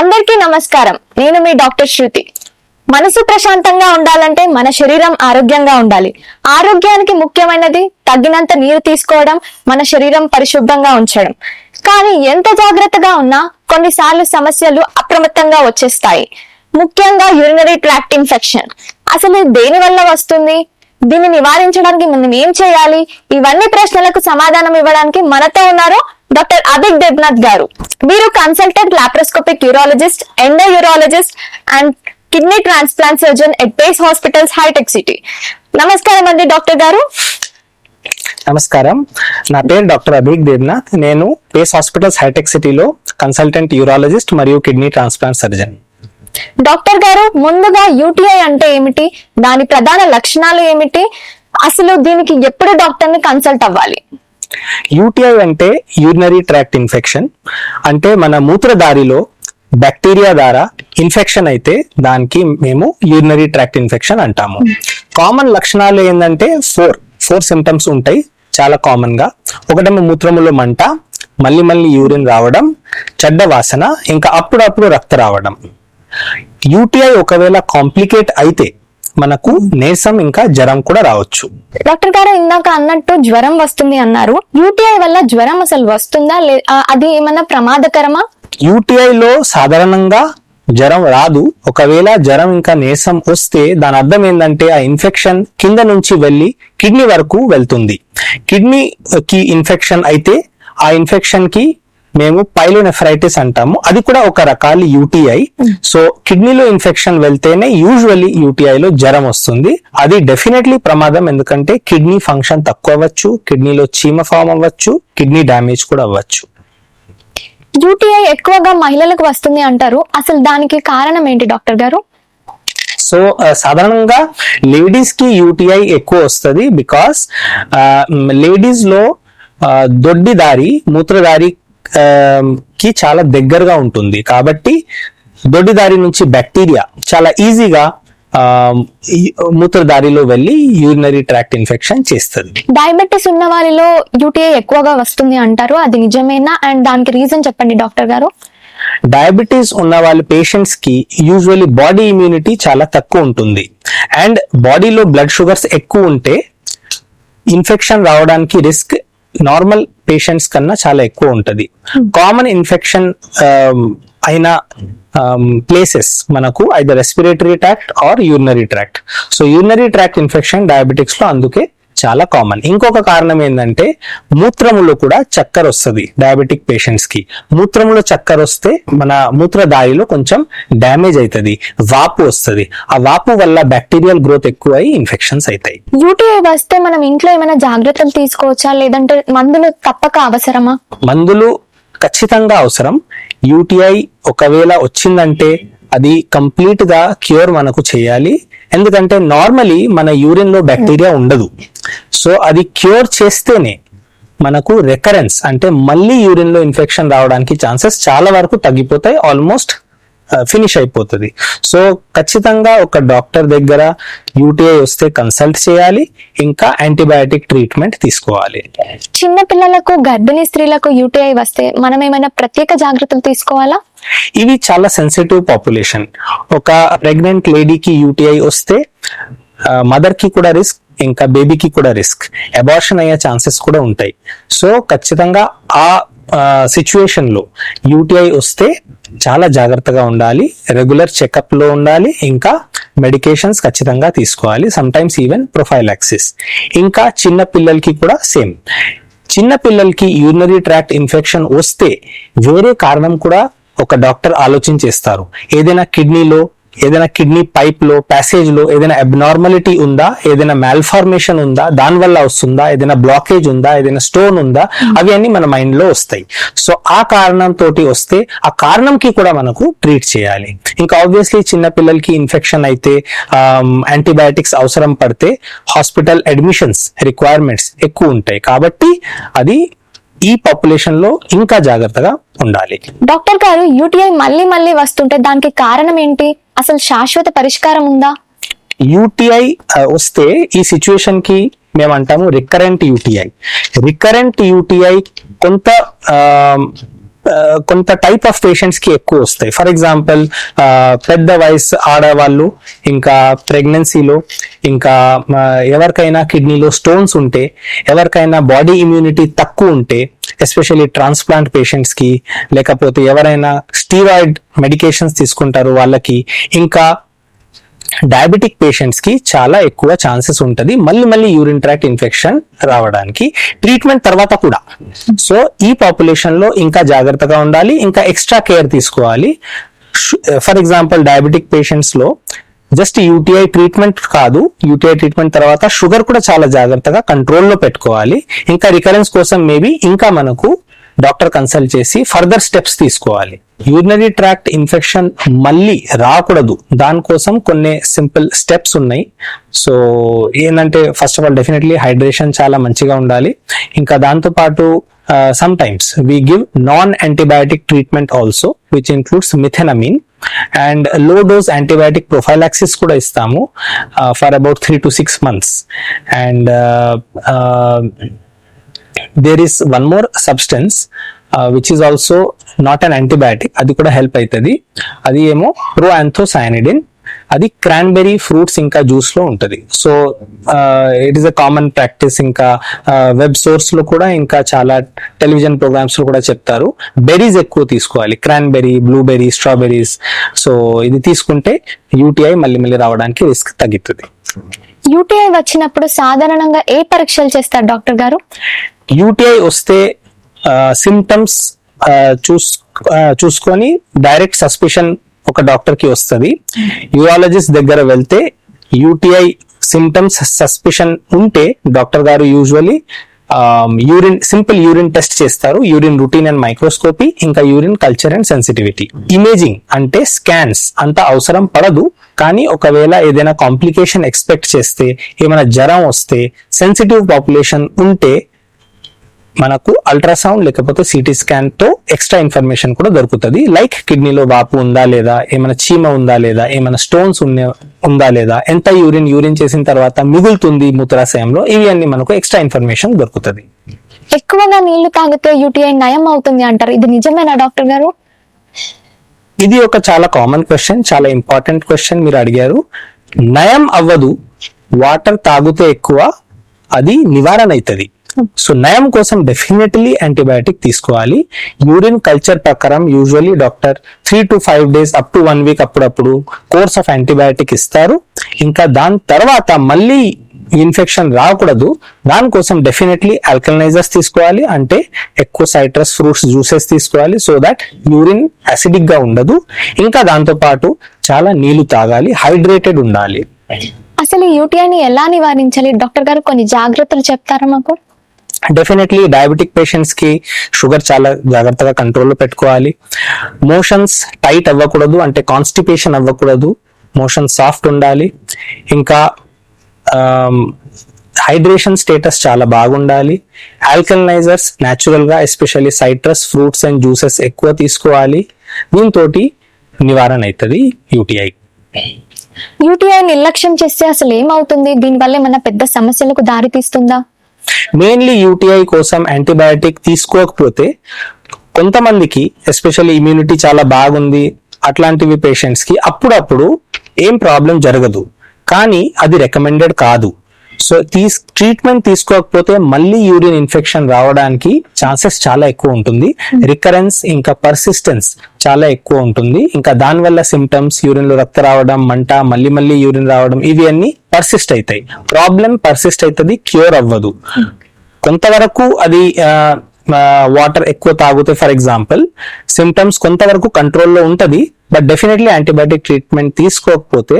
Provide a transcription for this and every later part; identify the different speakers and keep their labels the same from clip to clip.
Speaker 1: అందరికీ నమస్కారం. నేను మీ డాక్టర్ శృతి. మనసు ప్రశాంతంగా ఉండాలంటే మన శరీరం ఆరోగ్యంగా ఉండాలి. ఆరోగ్యానికి ముఖ్యమైనది తగినంత నీరు తీసుకోవడం మన శరీరం పరిశుభ్రంగా ఉంచడం. కానీ ఎంత జాగ్రత్తగా ఉన్నా కొన్నిసార్లు సమస్యలు అప్రమత్తంగా వచ్చేస్తాయి. ముఖ్యంగా యూరినరీ ట్రాక్ట్ ఇన్ఫెక్షన్ అసలు దేని వల్ల వస్తుంది? దీన్ని నివారించడానికి మనం ఏం చేయాలి? ఇవన్నీ ప్రశ్నలకు సమాధానం ఇవ్వడానికి మనతో ఉన్నారు? డాక్టర్ అభిక్ దేవ్నాథ్ గారు. వీరు consultant laparoscopic urologist endo urologist and kidney transplant surgeon at Pace hospitals hitech city నమస్కారం అండి డాక్టర్ గారు.
Speaker 2: నమస్కారం. నా పేరు డాక్టర్ అభిక్ దేవ్నాథ్. నేను పేస్ హాస్పిటల్స్ హైటెక్ సిటీలో కన్సల్టెంట్ యూరాలజిస్ట్ మరియు కిడ్నీ ట్రాన్స్ప్లాంట్ సర్జన్
Speaker 1: డాక్టర్ గారు ముందుగా యూటీఐ అంటే ఏమిటి? దాని ప్రధాన లక్షణాలు ఏమిటి? అసలు దీనికి ఎప్పుడు డాక్టర్ని కన్సల్ట్ అవ్వాలి?
Speaker 2: యూటీఐ అంటే యూరినరీ ట్రాక్ట్ ఇన్ఫెక్షన్. అంటే మన మూత్రదారిలో బ్యాక్టీరియా ద్వారా ఇన్ఫెక్షన్ అయితే దానికి మేము యూరినరీ ట్రాక్ట్ ఇన్ఫెక్షన్ అంటాము. కామన్ లక్షణాలు ఏంటంటే ఫోర్ ఫోర్ సిమ్టమ్స్ ఉంటాయి చాలా కామన్గా ఒకటేమో మూత్రములో మంట మళ్ళీ మళ్ళీ యూరిన్ రావడం చెడ్డ వాసన ఇంకా అప్పుడప్పుడు రక్త రావడం. యూటీఐ ఒకవేళ కాంప్లికేట్ అయితే మనకు నీరసం ఇంకా జ్వరం కూడా రావచ్చు.
Speaker 1: డాక్టర్ గారు ఇందాక అన్నట్టు జ్వరం వస్తుంది అన్నారు. యూటీఐ వల్ల జ్వరం అసలు వస్తుందా అది ఏమన్నా ప్రమాదకరమా?
Speaker 2: యూటీఐ లో సాధారణంగా జ్వరం రాదు. ఒకవేళ జ్వరం ఇంకా నీరసం వస్తే దాని అర్థం ఏంటంటే ఆ ఇన్ఫెక్షన్ కింద నుంచి వెళ్ళి కిడ్నీ వరకు వెళ్తుంది. కిడ్నీ కి ఇన్ఫెక్షన్ అయితే ఆ ఇన్ఫెక్షన్కి మేము పైలోనెఫ్రైటిస్ అంటాము. అది కూడా ఒక రకాల యూటీఐ సో కిడ్నీలో ఇన్ఫెక్షన్ వెళ్తేనే యూజువల్లీ యూటీఐ లో జ్వరం వస్తుంది. అది డెఫినెట్లీ ప్రమాదం ఎందుకంటే కిడ్నీ ఫంక్షన్ తక్కువ అవ్వచ్చు కిడ్నీలో చీమ ఫామ్ అవ్వచ్చు కిడ్నీ డ్యామేజ్ కూడా అవ్వచ్చు.
Speaker 1: యూటీఐ ఎక్కువగా మహిళలకు వస్తుంది అంటారు. అసలు దానికి కారణం ఏంటి డాక్టర్ గారు?
Speaker 2: సో సాధారణంగా లేడీస్కి యూటీఐ ఎక్కువ వస్తుంది బికాస్ లేడీస్లో ఆ, దొడ్డి దారి మూత్రదారి కి చాలా దగ్గరగా ఉంటుంది. కాబట్టి దొడ్డి దారి నుంచి బ్యాక్టీరియా చాలా ఈజీగా ఈ మూత్రదారిలో వెళ్ళి యూరినరీ ట్రాక్ట్ ఇన్ఫెక్షన్ చేస్తుంది.
Speaker 1: డయాబెటీస్ ఉన్న వారిలో యూటీఐ ఎక్కువగా వస్తుంది అంటారు. అది నిజమేనా? అండ్ దానికి రీజన్ చెప్పండి డాక్టర్ గారు.
Speaker 2: డయాబెటీస్ ఉన్న వాళ్ళ పేషెంట్స్కి యూజువల్లీ బాడీ ఇమ్యూనిటీ చాలా తక్కువ ఉంటుంది. అండ్ బాడీలో బ్లడ్ షుగర్స్ ఎక్కువ ఉంటే ఇన్ఫెక్షన్ రావడానికి రిస్క్ నార్మల్ పేషెంట్స్ కన్నా చాలా ఎక్కువ ఉంటది. కామన్ ఇన్ఫెక్షన్ um, అయిన um, ప్లేసెస్ మనకు either respiratory tract or urinary tract so urinary tract infection డయాబెటిక్స్లో అందుకే చాలా కామన్ ఇంకొక కారణం ఏంటంటే మూత్రములో కూడా చక్కెర వస్తుంది డయాబెటిక్ పేషెంట్స్కి. మూత్రములో చక్కెర వస్తే మన మూత్రదారిలో కొంచెం డ్యామేజ్ అవుతుంది వాపు వస్తుంది. ఆ వాపు వల్ల బ్యాక్టీరియల్ గ్రోత్ ఎక్కువ అయి ఇన్ఫెక్షన్స్ అవుతాయి
Speaker 1: యూటీఐ వస్తే మనం ఇంట్లో ఏమైనా జాగ్రత్తలు తీసుకోవచ్చా? లేదంటే మందులు తప్పక అవసరమా?
Speaker 2: మందులు ఖచ్చితంగా అవసరం. యూటీఐ ఒకవేళ వచ్చిందంటే అది కంప్లీట్గా క్యూర్ మనకు చేయాలి. ఎందుకంటే నార్మలీ మన యూరిన్లో బ్యాక్టీరియా ఉండదు. సో అది క్యూర్ చేస్తేనే మనకు రెకరెన్స్ అంటే మళ్ళీ యూరిన్లో ఇన్ఫెక్షన్ రావడానికి ఛాన్సెస్ చాలా వరకు తగ్గిపోతాయి ఆల్మోస్ట్ ఫినిష్ అయిపోతుంది. సో ఖచ్చితంగా ఒక డాక్టర్ దగ్గర యూటీఐ వస్తే కన్సల్ట్ చేయాలి ఇంకా యాంటీబయాటిక్ ట్రీట్మెంట్ తీసుకోవాలి.
Speaker 1: చిన్న పిల్లలకు గర్భిణీ స్త్రీలకు యూటీఐ వస్తే మనం ఏమైనా ప్రత్యేక జాగ్రత్తలు తీసుకోవాలా?
Speaker 2: ఇవి చాలా సెన్సిటివ్ పాపులేషన్ ఒక ప్రెగ్నెంట్ లేడీకి యూటీఐ వస్తే మదర్కి కూడా రిస్క్ ఇంకా బేబీకి కూడా రిస్క్. అబార్షన్ అయ్యే ఛాన్సెస్ కూడా ఉంటాయి. సో ఖచ్చితంగా ఆ సిచ్యువేషన్లో యూటీఐ వస్తే చాలా జాగ్రత్తగా ఉండాలి. రెగ్యులర్ చెకప్లో ఉండాలి. ఇంకా మెడికేషన్స్ ఖచ్చితంగా తీసుకోవాలి. సమ్టైమ్స్ ఈవెన్ ఈవెన్ ప్రొఫైలాక్సిస్ ఇంకా చిన్న పిల్లలకి కూడా సేమ్ చిన్న పిల్లలకి యూరినరీ ట్రాక్ట్ ఇన్ఫెక్షన్ వస్తే వేరే కారణం కూడా ఒక డాక్టర్ ఆలోచించేస్తారు ఏదైనా కిడ్నీలో ఏదైనా కిడ్నీ పైప్లో ప్యాసేజ్లో ఏదైనా అబ్నార్మాలిటీ ఉందా? ఏదైనా మాల్ఫార్మేషన్ ఉందా? దాని వల్ల వస్తుందా? ఏదైనా బ్లాకేజ్ ఉందా? ఏదైనా స్టోన్ ఉందా? అవి అన్ని మన మైండ్లో వస్తాయి. సో ఆ కారణంతో వస్తే ఆ కారణంకి కూడా మనకు ట్రీట్ చేయాలి. ఇంకా ఆబ్వియస్లీ చిన్న పిల్లలకి ఇన్ఫెక్షన్ అయితే um, యాంటీబయాటిక్స్ అవసరం పడితే హాస్పిటల్ అడ్మిషన్స్ రిక్వైర్మెంట్స్ ఎక్కువ ఉంటాయి. కాబట్టి అది ఈ పాపులేషన్లో ఇంకా జాగ్రత్తగా ఉండాలి.
Speaker 1: డాక్టర్ గారు యూటీఐ మళ్ళీ మళ్ళీ వస్తుంటే దానికి కారణం ఏంటి? అసలు శాశ్వత పరిష్కారం ఉందా?
Speaker 2: యూటీఐ వస్తే ఈ సిచ్యువేషన్కి మేము అంటాము రికరెంట్ యూటీఐ రికరెంట్ యూటీఐ కొంత ఆ, కొంత టైప్ ఆఫ్ పేషెంట్స్కి ఎక్కువ వస్తాయి. ఫర్ ఎగ్జాంపుల్ పెద్ద వయసు ఆడవాళ్ళు ఇంకా ప్రెగ్నెన్సీలో ఇంకా ఎవరికైనా కిడ్నీలో స్టోన్స్ ఉంటే ఎవరికైనా బాడీ ఇమ్యూనిటీ తక్కువ ఉంటే ఎస్పెషల్లీ ట్రాన్స్ప్లాంట్ పేషెంట్స్కి లేకపోతే ఎవరైనా స్టీరాయిడ్ మెడికేషన్స్ తీసుకుంటారు వాళ్ళకి ఇంకా డయాబెటిక్ పేషెంట్స్కి చాలా ఎక్కువ ఛాన్సెస్ ఉంటుంది. మళ్ళీ మళ్ళీ యూరిన్ ట్రాక్ట్ ఇన్ఫెక్షన్ రావడానికి. ట్రీట్మెంట్ తర్వాత కూడా. సో ఈ పాపులేషన్లో ఇంకా జాగ్రత్తగా ఉండాలి. ఇంకా ఎక్స్ట్రా కేర్ తీసుకోవాలి. ఫర్ ఎగ్జాంపుల్ డయాబెటిక్ పేషెంట్స్లో జస్ట్ యూటీఐ ట్రీట్మెంట్ కాదు. యూటీఐ ట్రీట్మెంట్ తర్వాత షుగర్ కూడా చాలా జాగ్రత్తగా కంట్రోల్లో పెట్టుకోవాలి. ఇంకా రికరెన్స్ కోసం మేబీ ఇంకా మనకు డాక్టర్ కన్సల్ట్ చేసి ఫర్దర్ స్టెప్స్ తీసుకోవాలి. యూరినరీ ట్రాక్ట్ ఇన్ఫెక్షన్ మళ్ళీ రాకూడదు. దానికోసం కొన్ని సింపుల్ స్టెప్స్ ఉన్నాయి. సో ఏంటంటే first of all definitely hydration చాలా మంచిగా ఉండాలి. ఇంకా దాంతో పాటు sometimes we give non antibiotic treatment also which includes methenamine and low dose antibiotic prophylaxis కూడా ఇస్తాము for about three to six months and there is one more substance which is also not an antibiotic అది కూడా help అవుతుంది అది ఏమో pro యాంథోసైనిడిన్ అది cranberry fruits ఇంకా జ్యూస్లో ఉంటది. So it is a common practice ఇంకా వెబ్ సోర్స్లో కూడా ఇంకా చాలా టెలివిజన్ ప్రోగ్రామ్స్లో కూడా చెప్తారు. బెర్రీస్ ఎక్కువ తీసుకోవాలి. క్రాన్బెరీ బ్లూబెర్రీ స్ట్రాబెర్రీస్ సో ఇది తీసుకుంటే యూటీఐ మళ్ళీ మళ్ళీ రావడానికి రిస్క్ తగ్గుతుంది.
Speaker 1: యూటీఐ వచ్చినప్పుడు సాధారణంగా ఏ పరీక్షలు చేస్తారు డాక్టర్ గారు?
Speaker 2: యూటీఐ వస్తే సిమ్టమ్స్ చూస్ చూసుకొని డైరెక్ట్ సస్పిషన్ ఒక డాక్టర్కి వస్తుంది. యూరాలజిస్ట్ దగ్గర వెళ్తే యూటీఐ సిమ్టమ్స్ సస్పిషన్ ఉంటే డాక్టర్ గారు usually urine simple urine test చేస్తారు. యూరిన్ రూటీన్ అండ్ మైక్రోస్కోపీ ఇంకా urine culture and sensitivity imaging అంటే స్కాన్స్ అంత అవసరం పడదు. కానీ ఒకవేళ ఏదైనా కాంప్లికేషన్ ఎక్స్పెక్ట్ చేస్తే ఏమైనా జ్వరం వస్తే సెన్సిటివ్ పాపులేషన్ ఉంటే మనకు అల్ట్రాసౌండ్ లేకపోతే సిటీ స్కాన్తో ఎక్స్ట్రా ఇన్ఫర్మేషన్ కూడా దొరుకుతుంది. లైక్ కిడ్నీలో వాపు ఉందా లేదా? ఏమైనా చీమ ఉందా లేదా? ఏమైనా స్టోన్స్ ఉందా లేదా? ఎంత యూరిన్ యూరిన్ చేసిన తర్వాత మిగులుతుంది మూత్రాశయంలో? ఇవి అన్ని మనకు ఎక్స్ట్రా ఇన్ఫర్మేషన్ దొరుకుతుంది.
Speaker 1: ఎక్కువగా నీళ్ళు తాగితే యూటీఐ నయం అవుతుంది అంటారు. ఇది నిజమేనా డాక్టర్ గారు?
Speaker 2: ఇది ఒక చాలా కామన్ క్వశ్చన్ చాలా ఇంపార్టెంట్ క్వశ్చన్ మీరు అడిగారు. నయం అవ్వదు. వాటర్ తాగితే ఎక్కువ అది నివారణ అవుతుంది. సో నయం కోసం డెఫినెట్లీ యాంటీబయాటిక్ తీసుకోవాలి. యూరిన్ కల్చర్ ప్రకారం usually doctor three to five days up to one week అప్పుడప్పుడు కోర్స్ ఆఫ్ యాంటీబయాటిక్ ఇస్తారు. ఇంకా దాని తర్వాత మళ్ళీ ఇన్ఫెక్షన్ రాకూడదు. దానికోసం డెఫినెట్లీ ఆల్కలైజర్స్ తీసుకోవాలి. అంటే ఎక్కువ సైట్రస్ ఫ్రూట్స్ జ్యూసెస్ తీసుకోవాలి. సో దట్ యూరిన్ అసిడిక్గా ఉండదు. ఇంకా దాంతో పాటు చాలా నీళ్ళు తాగాలి. హైడ్రేటెడ్ ఉండాలి.
Speaker 1: అసలు ఈ యూటీఐని ఎలా నివారించాలి? డాక్టర్ గారు కొన్ని జాగ్రత్తలు చెప్తారా మాకు?
Speaker 2: డెఫినెట్లీ డయాబెటిక్ పేషెంట్స్కి షుగర్ చాలా జాగ్రత్తగా కంట్రోల్లో పెట్టుకోవాలి. మోషన్స్ టైట్ అవ్వకూడదు అంటే కాన్స్టిపేషన్ అవ్వకూడదు. మోషన్ సాఫ్ట్ ఉండాలి. ఇంకా హైడ్రేషన్ స్టేటస్ చాలా బాగుండాలి. ఆల్కలైజర్స్ న్యాచురల్గా especially citrus fruits and juices ఎక్కువ తీసుకోవాలి. దీంతో నివారణ అవుతుంది యూటీఐ
Speaker 1: యూటీఐ నిర్లక్ష్యం చేస్తే అసలు ఏమవుతుంది? దీనివల్ల ఏమన్నా పెద్ద సమస్యలకు దారి తీస్తుందా
Speaker 2: మెయిన్లీ యూటీఐ కోసం యాంటీబయాటిక్ తీసుకోకపోతే కొంతమందికి ఎస్పెషల్లీ ఇమ్యూనిటీ చాలా బాగుంది అట్లాంటివి పేషెంట్స్కి అప్పుడప్పుడు ఏం ప్రాబ్లం జరగదు. కానీ అది రికమెండెడ్ కాదు. సో తీస్ ట్రీట్మెంట్ తీసుకోకపోతే మళ్ళీ యూరిన్ ఇన్ఫెక్షన్ రావడానికి ఛాన్సెస్ చాలా ఎక్కువ ఉంటుంది. రికరెన్స్ ఇంకా పర్సిస్టెన్స్ చాలా ఎక్కువ ఉంటుంది. ఇంకా దానివల్ల సిమ్టమ్స్ యూరిన్లో రక్త రావడం మంట మళ్ళీ మళ్ళీ యూరిన్ రావడం ఇవి అన్ని పర్సిస్ట్ అవుతాయి ప్రాబ్లం పర్సిస్ట్ అవుతుంది క్యూర్ అవ్వదు కొంతవరకు అది వాటర్ ఎక్కువ తాగితే ఫర్ ఎగ్జాంపుల్ సిమ్టమ్స్ కొంతవరకు కంట్రోల్లో ఉంటది. బట్ డెఫినెట్లీ యాంటీబయాటిక్ ట్రీట్మెంట్ తీసుకోకపోతే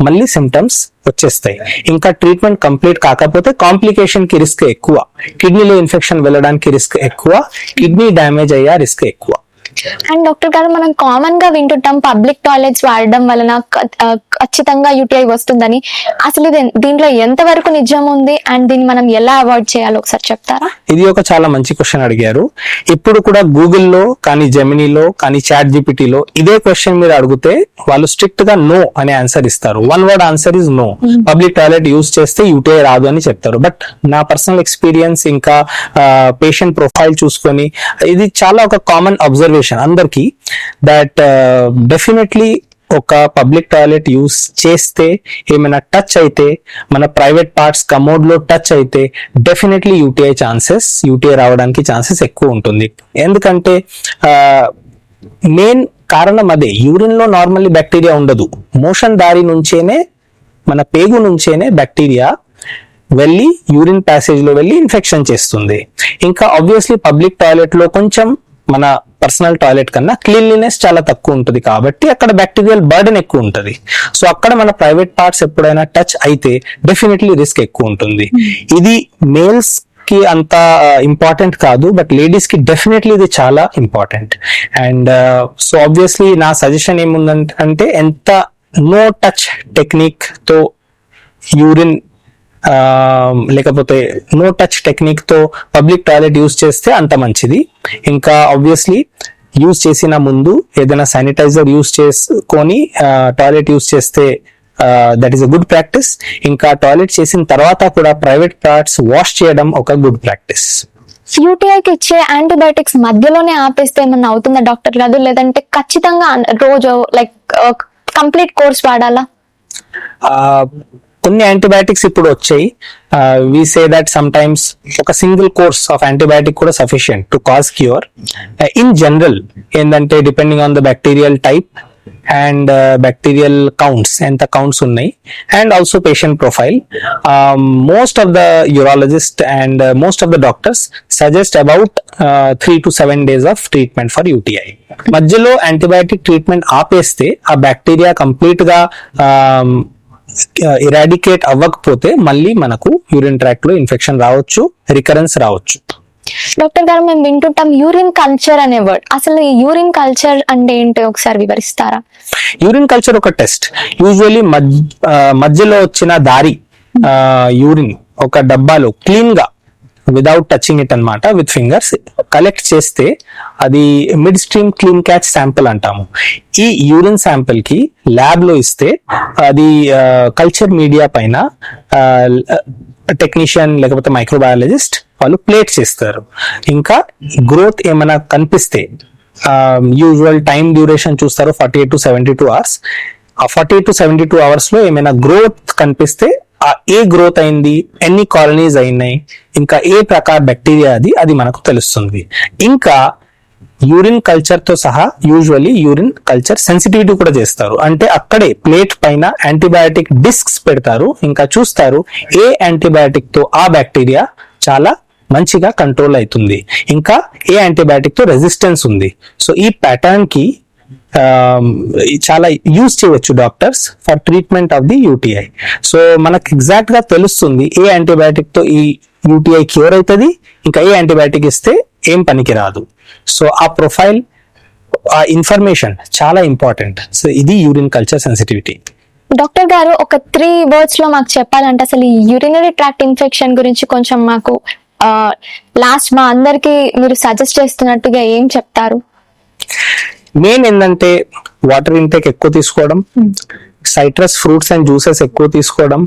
Speaker 2: మళ్ళీ సిమ్టమ్స్ వచ్చేస్తాయి. ఇంకా ట్రీట్మెంట్ కంప్లీట్ కాకపోతే కాంప్లికేషన్కి రిస్క్ ఎక్కువ. కిడ్నీలో ఇన్ఫెక్షన్ వెళ్ళడానికి రిస్క్ ఎక్కువ. కిడ్నీ డ్యామేజ్ అయ్యే రిస్క్ ఎక్కువ.
Speaker 1: అండ్ డాక్టర్ గారు మనం కామన్గా వింటుంటాం పబ్లిక్ టాయిలెట్స్ వాడడం వలన ఖచ్చితంగా యూటీఐ వస్తుందని. అసలు ఇది దీంట్లో ఎంతవరకు నిజం ఉంది అండ్ దీన్ని మనం ఎలా అవాయిడ్ చేయాలో ఒకసారి చెప్తారా?
Speaker 2: ఇది ఒక చాలా మంచి క్వశ్చన్ అడిగారు. ఇప్పుడు కూడా గూగుల్లో కానీ జెమినీలో కానీ చాట్ జీపీటీలో ఇదే క్వశ్చన్ మీరు అడిగితే వాళ్ళు స్ట్రిక్ట్గా నో అనే ఆన్సర్ ఇస్తారు. One word answer is no public toilet use చేస్తే యూటీఐ రాదు అని చెప్తారు. బట్ నా పర్సనల్ ఎక్స్పీరియన్స్ ఇంకా పేషెంట్ ప్రొఫైల్ చూసుకొని ఇది చాలా ఒక కామన్ అబ్జర్వేషన్ అందరికి దట్ డెఫినెట్లీ ఒక పబ్లిక్ టాయిలెట్ యూస్ చేస్తే ఏమైనా టచ్ అయితే మన ప్రైవేట్ పార్ట్స్ కమోడ్లో టచ్ అయితే డెఫినెట్లీ యూటీఐ ఛాన్సెస్ యూటీఐ రావడానికి ఛాన్సెస్ ఎక్కువ ఉంటుంది. ఎందుకంటే మెయిన్ కారణం అదే యూరిన్లో నార్మల్లీ బ్యాక్టీరియా ఉండదు. మోషన్ దారి నుంచేనే మన పేగు నుంచేనే బ్యాక్టీరియా వెళ్ళి యూరిన్ ప్యాసేజ్లో వెళ్ళి ఇన్ఫెక్షన్ చేస్తుంది. ఇంకా ఆబ్వియస్లీ పబ్లిక్ టాయిలెట్లో కొంచెం మన పర్సనల్ టాయిలెట్ కన్నా క్లీన్లీనెస్ చాలా తక్కువ ఉంటుంది కాబట్టి అక్కడ బ్యాక్టీరియల్ బర్డెన్ ఎక్కువ ఉంటుంది. సో అక్కడ మన ప్రైవేట్ పార్ట్స్ ఎప్పుడైనా టచ్ అయితే డెఫినెట్లీ రిస్క్ ఎక్కువ ఉంటుంది. ఇది మేల్స్కి అంత ఇంపార్టెంట్ కాదు బట్ లేడీస్కి డెఫినెట్లీ ఇది చాలా ఇంపార్టెంట్. అండ్ సో ఆబ్వియస్లీ నా సజెషన్ ఏముందంటే అంటే ఎంత నో టచ్ టెక్నిక్తో యూరిన్ లేకపోతే నో టచ్ టెక్నిక్తో పబ్లిక్ టాయిలెట్ యూస్ చేస్తే అంత మంచిది. ఇంకా ఆబ్వియస్లీ యూస్ చేసిన ముందు ఏదైనా శానిటైజర్ యూస్ చేసుకొని టాయిలెట్ యూస్ చేస్తే that is a good practice ఇంకా టాయిలెట్ చేసిన తర్వాత కూడా ప్రైవేట్ పార్ట్స్ వాష్ చేయడం ఒక గుడ్ ప్రాక్టీస్
Speaker 1: యూటీఐకి ఇచ్చే యాంటీబయాటిక్స్ మధ్యలోనే ఆపేస్తే ఏమన్నా అవుతుందా డాక్టర్ గారు? లేదంటే ఖచ్చితంగా రోజు లైక్ కంప్లీట్ కోర్స్ వాడాలా?
Speaker 2: కొన్ని యాంటీబయాటిక్స్ ఇప్పుడు వచ్చాయి. We say that sometimes ఒక సింగిల్ కోర్స్ ఆఫ్ యాంటీబయాటిక్ కూడా sufficient to cause cure in general ఏంటంటే depending on the bacterial type and bacterial counts ఎంత కౌంట్స్ ఉన్నాయి and also patient profile most of the urologist and most of the doctors suggest about three to seven days of treatment for UTI మధ్యలో antibiotic treatment ఆపేస్తే ఆ bacteria కంప్లీట్గా eradicate అవ్వకపోతే మళ్ళీ మనకు urine ట్రాక్లో ఇన్ఫెక్షన్ రావచ్చు రికరెన్స్ రావచ్చు.
Speaker 1: డాక్టర్ గారు మేము వింటుంటాం యూరిన్ కల్చర్ అనే వర్డ్. అసలు ఈ యూరిన్ కల్చర్ అంటే ఏంటో ఒకసారి వివరిస్తారా?
Speaker 2: యూరిన్ కల్చర్ ఒక టెస్ట్. యూజువల్లీ మధ్యలో వచ్చిన దారి యూరిన్ ఒక డబ్బాలో క్లీన్గా విదౌట్ టచింగ్ ఇట్ అన్నమాట విత్ ఫింగర్స్ కలెక్ట్ చేస్తే అది mid stream clean catch sample అంటాము. ఈ యూరిన్ శాంపిల్కి ల్యాబ్లో ఇస్తే అది కల్చర్ మీడియా పైన టెక్నీషియన్ లేకపోతే మైక్రోబయాలజిస్ట్ వాళ్ళు ప్లేట్ చేస్తారు. ఇంకా గ్రోత్ ఏమైనా కనిపిస్తే యూజువల్ టైం డ్యూరేషన్ చూస్తారు forty eight to seventy two hours ఆ forty eight to seventy two అవర్స్లో ఏమైనా గ్రోత్ కనిపిస్తే ఏ గ్రోత్ అయింది ఎన్ని కాలనీస్ అయినాయి ఇంకా ఏ ప్రకార బ్యాక్టీరియా అది అది మనకు తెలుస్తుంది. ఇంకా యూరిన్ కల్చర్తో సహా యూజువల్లీ యూరిన్ కల్చర్ సెన్సిటివిటీ కూడా చేస్తారు. అంటే అక్కడే ప్లేట్ పైన యాంటీబయాటిక్ డిస్క్స్ పెడతారు. ఇంకా చూస్తారు ఏ యాంటీబయాటిక్తో ఆ బ్యాక్టీరియా చాలా మంచిగా కంట్రోల్ అవుతుంది. ఇంకా ఏ యాంటీబయాటిక్తో రెసిస్టెన్స్ ఉంది. సో ఈ ప్యాటర్న్కి Um, చాలా యూజ్ చేయవచ్చు doctors for treatment of the UTI so మనకు ఎగ్జాక్ట్గా తెలుస్తుంది ఏ యాంటీబయాటిక్తో ఈ యూటీఐ క్యూర్ అవుతుంది ఇంకా ఏ యాంటీబయాటిక్ ఇస్తే ఏం పనికి రాదు సో ఆ ప్రొఫైల్ ఆ ఇన్ఫర్మేషన్ చాలా ఇంపార్టెంట్ సో ఇది యూరిన్ కల్చర్ సెన్సిటివిటీ
Speaker 1: డాక్టర్ గారు ఒక త్రీ వర్డ్స్లో మాకు చెప్పాలంటే అసలు ఈ యూరినరీ ట్రాక్ట్ ఇన్ఫెక్షన్ గురించి కొంచెం మాకు లాస్ట్ మా అందరికి మీరు సజెస్ట్ చేస్తున్నట్టుగా ఏం చెప్తారు?
Speaker 2: మెయిన్ ఏంటంటే వాటర్ ఇంటేక్ ఎక్కువ తీసుకోవడం సైట్రస్ ఫ్రూట్స్ అండ్ జ్యూసెస్ ఎక్కువ తీసుకోవడం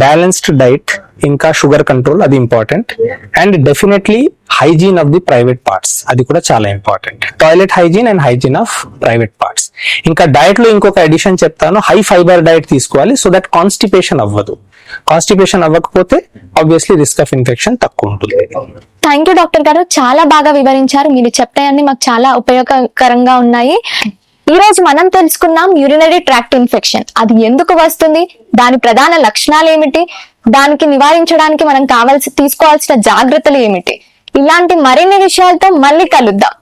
Speaker 2: బ్యాలెన్స్డ్ డైట్ ఇంకా షుగర్ కంట్రోల్ అది important and definitely hygiene of the private parts అది కూడా చాలా important toilet hygiene and hygiene of private parts ఇంకా డైట్లో ఇంకొక ఎడిషన్ చెప్తాను హై ఫైబర్ డైట్ తీసుకోవాలి సో దట్ కాన్స్టిపేషన్ అవ్వదు. కాన్స్టిపేషన్ అవ్వకపోతే ఆబ్వియస్లీ రిస్క్ ఆఫ్ ఇన్ఫెక్షన్ తక్కువ ఉంటుంది.
Speaker 1: థ్యాంక్ యూ డాక్టర్ గారు. చాలా బాగా వివరించారు. మీరు చెప్పేవన్నీ మాకు చాలా ఉపయోగకరంగా ఉన్నాయి. ఈ రోజు మనం తెలుసుకున్నాం యూరినరీ ట్రాక్ట్ ఇన్ఫెక్షన్ అది ఎందుకు వస్తుంది? దాని ప్రధాన లక్షణాలు ఏమిటి? దానికి నివారించడానికి మనం కావాల్సి తీసుకోవాల్సిన జాగ్రత్తలు ఏమిటి? ఇలాంటి మరిన్ని విషయాలతో మళ్ళీ కలుద్దాం.